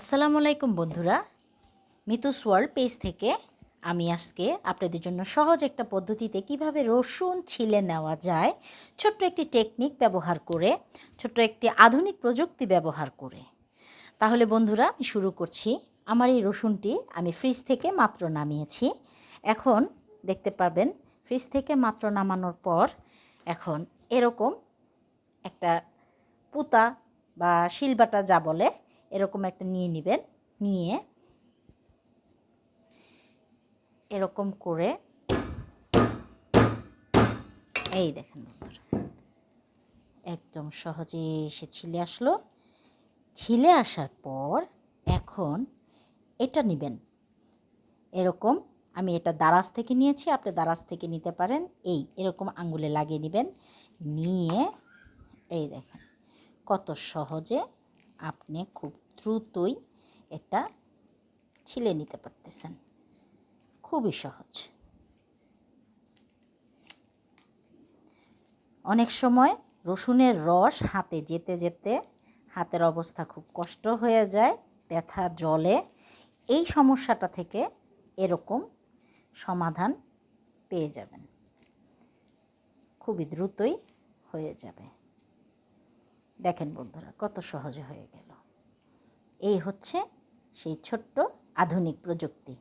আসসালামু আলাইকুম বন্ধুরা। মিতুস ওয়ার্ল্ড পেজ থেকে আমি আজকে আপনাদের জন্য সহজ একটা পদ্ধতিতে কীভাবে রসুন ছিলে নেওয়া যায়, ছোট্ট একটি টেকনিক ব্যবহার করে, ছোট্ট একটি আধুনিক প্রযুক্তি ব্যবহার করে। তাহলে বন্ধুরা, আমি শুরু করছি। আমার এই রসুনটি আমি ফ্রিজ থেকে মাত্র নামিয়েছি। এখন দেখতে পারবেন ফ্রিজ থেকে মাত্র নামানোর পর এখন এরকম একটা পুতা বা শিলবাটা যা বলে এরকম একটা নিয়ে নেবেন, নিয়ে এরকম করে এই দেখেন একদম সহজে এসে ছিলে আসলো। ছিলে আসার পর এখন এটা নেবেন। এরকম আমি এটা দারাজ থেকে নিয়েছি, আপনি দারাজ থেকে নিতে পারেন। এই এরকম আঙ্গুলে লাগিয়ে নেবেন, নিয়ে এই দেখেন কত সহজে আপনি খুব দ্রুতই এটা ছিলে নিতে পারতেছেন। খুবই সহজ। অনেক সময় রসুনের রস হাতে যেতে যেতে হাতের অবস্থা খুব কষ্ট হয়ে যায়, ব্যথা জলে এই সমস্যাটা থেকে এরকম সমাধান পেয়ে যাবেন। খুবই দ্রুতই হয়ে যাবে। দেখেন বন্ধুরা কত সহজ হয়ে গেল। এই হচ্ছে সেই ছোট্ট আধুনিক প্রযুক্তি।